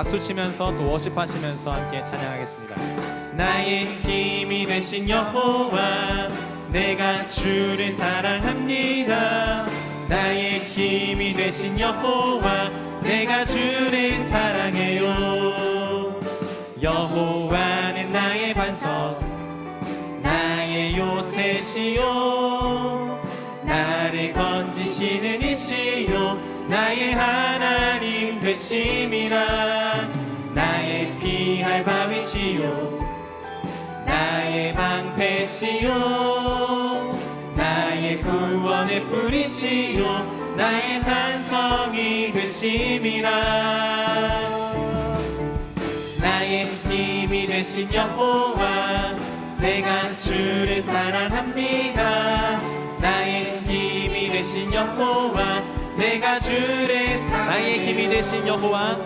박수 치면서 또 워십하시면서 함께 찬양하겠습니다. 나의 힘이 되신 여호와 내가 주를 사랑합니다. 나의 힘이 되신 여호와 내가 주를 사랑해요. 여호와는 나의 반석 나의 요새시요 나를 건지시는 이시요 나의 하나 님 되심이라 나의 피할 바위시요 나의 방패시요 나의 구원의 뿌리시요 나의 산성이 되심이라. 나의 힘이 되신 여호와 내가 주를 사랑합니다. 나의 힘이 되신 여호와 내가 주를 사랑 나의 힘이 되신 여호와.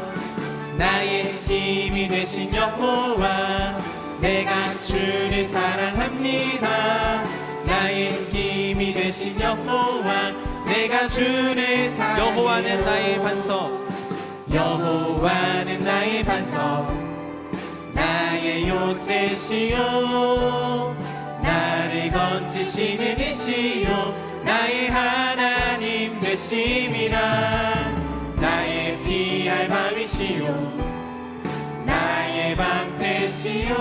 나의 힘이 되신 여호와. 내가 주를 사랑합니다. 나의 힘이 되신 여호와. 내가 주를 사랑 여호와는 나의 반석. 여호와는 나의 반석. 나의 요새시요. 나를 건지시는 이시요. 나의 하나님 되심이라 나의 피할 바위시요 나의 방패시요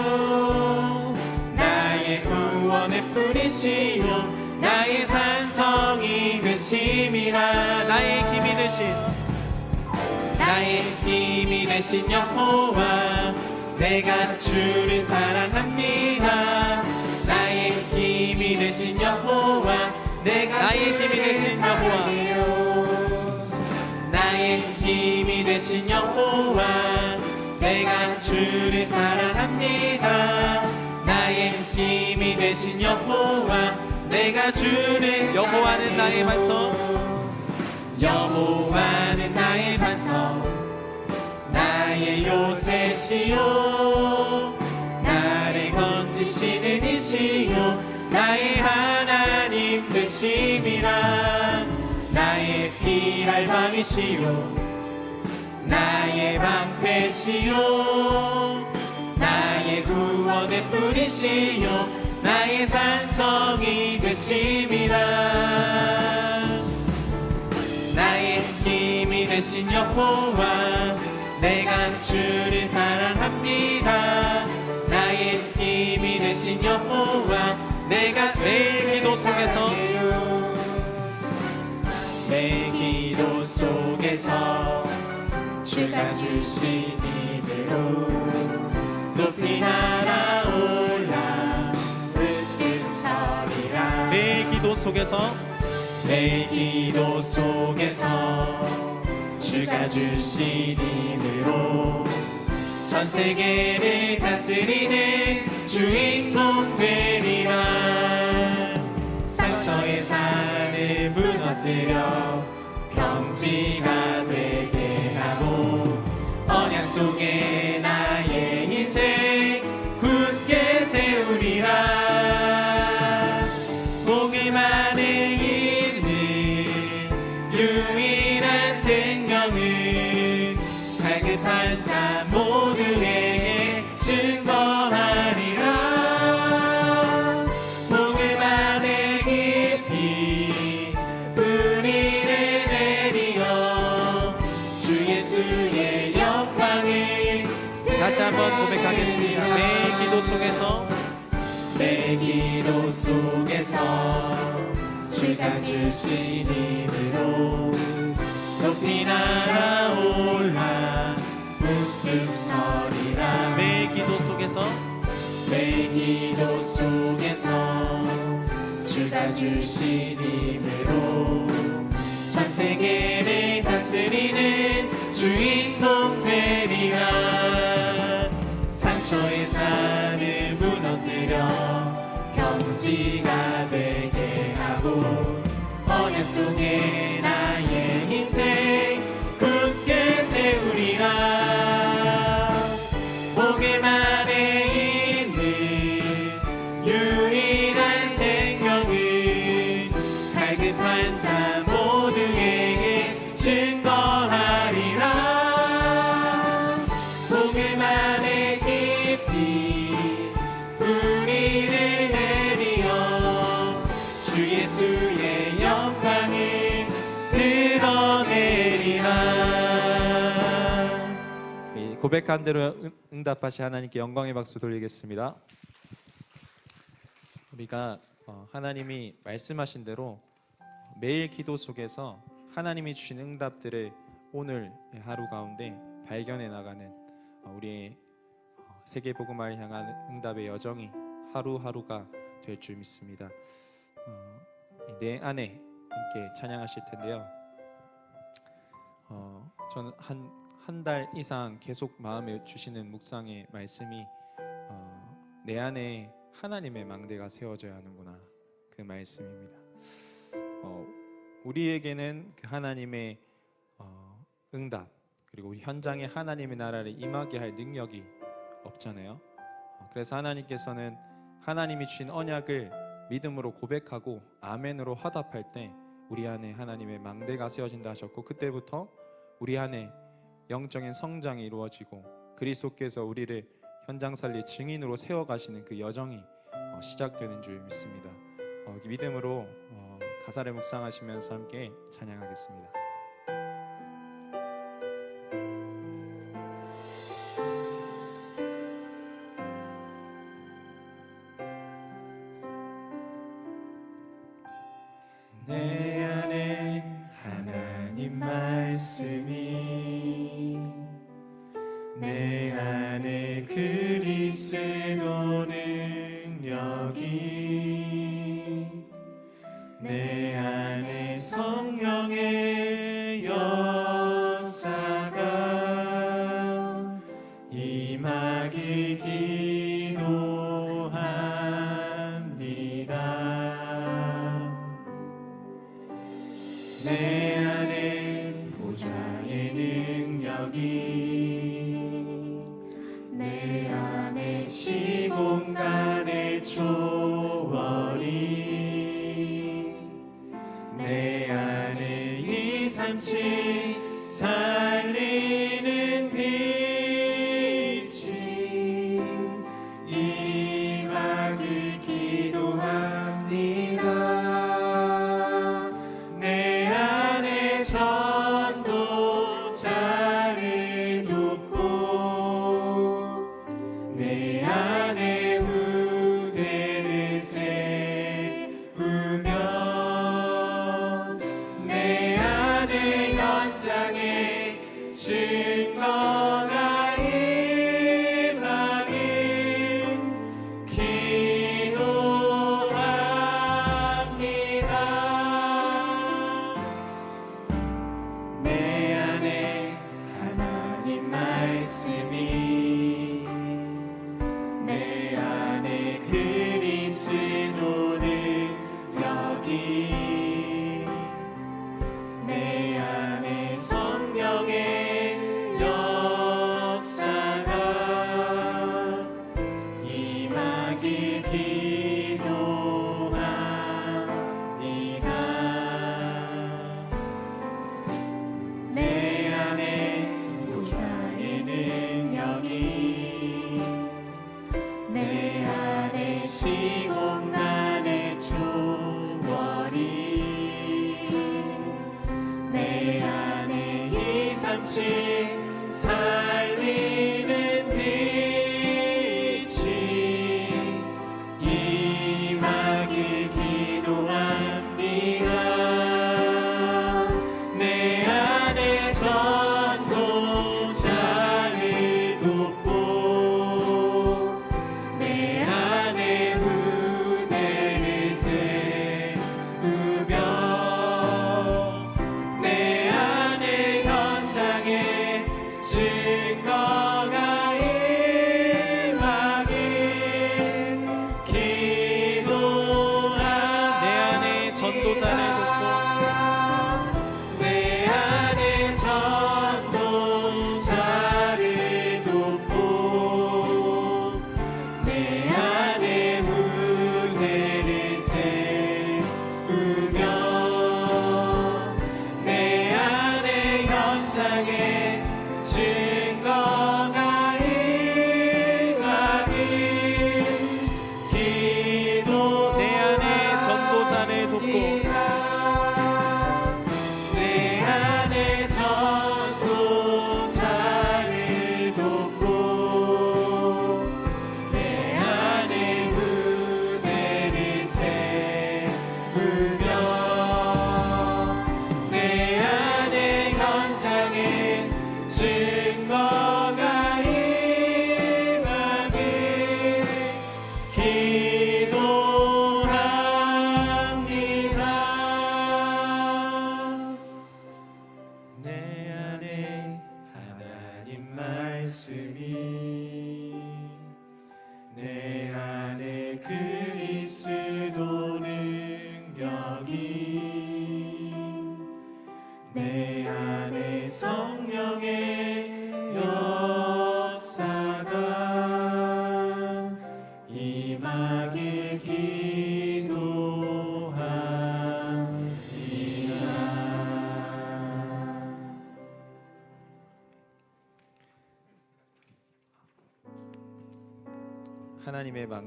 나의 구원의 뿌리시요 나의 산성이 되심이라 나의 힘이 되신 나의 힘이 되신 여호와 내가 주를 사랑합니다. 나의 힘이 되신 여호와 내가 나의 힘이 되신 여호와. 나의 힘이 되신 여호와. 내가 주를 사랑합니다. 나의 힘이 되신 여호와. 내가 주를 여호와는 나의 반석. 여호와는 나의 반석. 나의 요새시요. 나를 건지시는 이시요. 나의 하 되심이라 나의 피할 밤이시요 나의 방패시요 나의 구원의 뿌리시요 나의 산성이 되심이라. 나의 힘이 되신 여호와 내가 주를 속에서. 내 기도 속에서. 주가 주신 힘으로. 전 세계를 다스리는 주인공 되리라. 상처의 산을 무너뜨려. 평지가 속에 나의 인생 굳게 세우리라. 복음 안에 있는 유일한 생명을 발급한 자 모두에게 증 주가 주신 힘으로 높이 날아올라 북극 서리라. 내 기도 속에서? 내 기도 속에서 주가 주신 힘으로 전 세계를 다스리는 주인공 되리라. 상처의 산 속에 나의 인생 고백한 대로 응- 응답하신 하나님께 영광의 박수 돌리겠습니다. 우리가 어, 하나님이 말씀하신 대로 매일 기도 속에서 하나님이 주신 응답들을 오늘 하루 가운데 발견해 나가는 어, 우리의 어, 세계 복음화를 향한 응답의 여정이 하루하루가 될 줄 믿습니다. 어, 이내 안에 함께 찬양하실 텐데요. 어, 저는 한 한 달 이상 계속 마음에 주시는 묵상의 말씀이 어, 내 안에 하나님의 망대가 세워져야 하는구나 그 말씀입니다. 어, 우리에게는 그 하나님의 어, 응답 그리고 현장에 하나님의 나라를 임하게 할 능력이 없잖아요. 어, 그래서 하나님께서는 하나님이 주신 언약을 믿음으로 고백하고 아멘으로 화답할 때 우리 안에 하나님의 망대가 세워진다 하셨고 그때부터 우리 안에 영적인 성장이 이루어지고 그리스도께서 우리를 현장 살리 증인으로 세워 가시는 그 여정이 어, 시작되는 줄 믿습니다. 어, 믿음으로 어, 가사를 묵상하시면서 함께 찬양하겠습니다. 내 임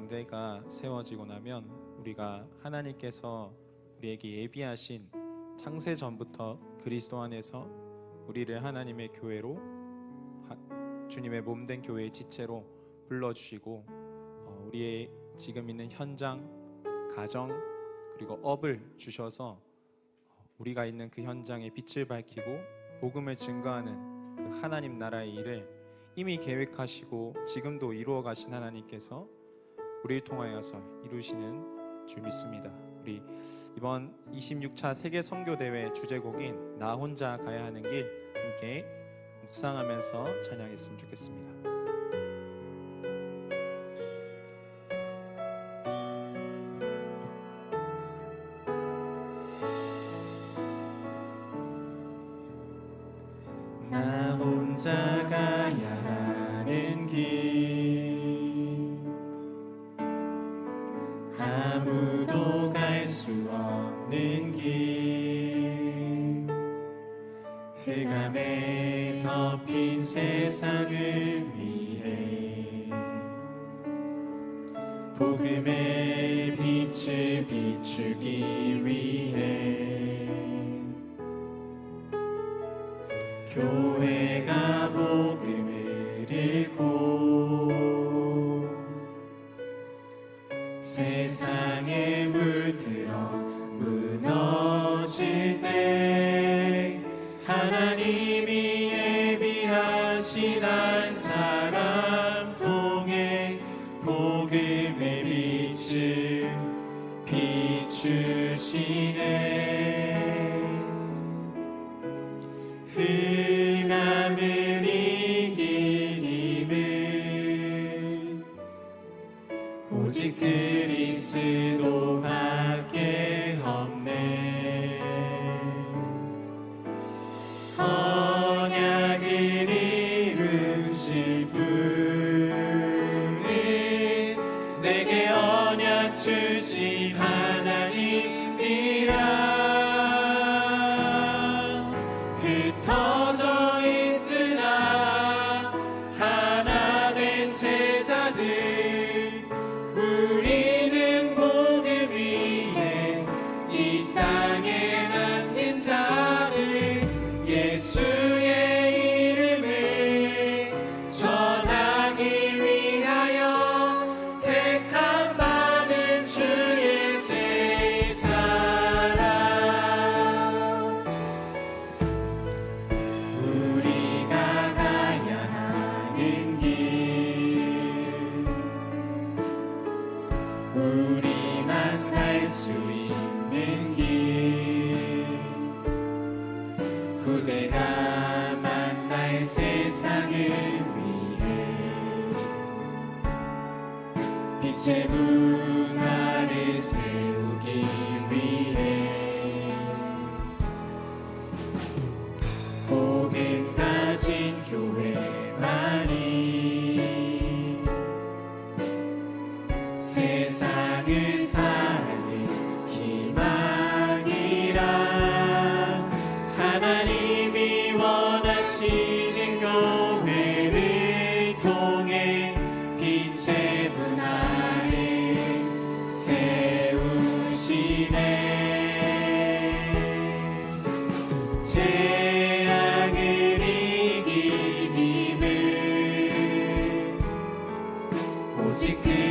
망대가 세워지고 나면 우리가 하나님께서 우리에게 예비하신 창세 전부터 그리스도 안에서 우리를 하나님의 교회로 하- 주님의 몸된 교회의 지체로 불러주시고 어, 우리의 지금 있는 현장, 가정 그리고 업을 주셔서 우리가 있는 그 현장에 빛을 밝히고 복음을 증거하는 그 하나님 나라의 일을 이미 계획하시고 지금도 이루어 가신 하나님께서 우리를 통하여서 이루시는 줄 믿습니다. 우리 이번 26차 세계 선교 대회 주제곡인 나 혼자 가야 하는 길 함께 묵상하면서 찬양했으면 좋겠습니다. 복음의 빛을 비추기 위해 교회가 복 복음의 빛을 비추시네 오직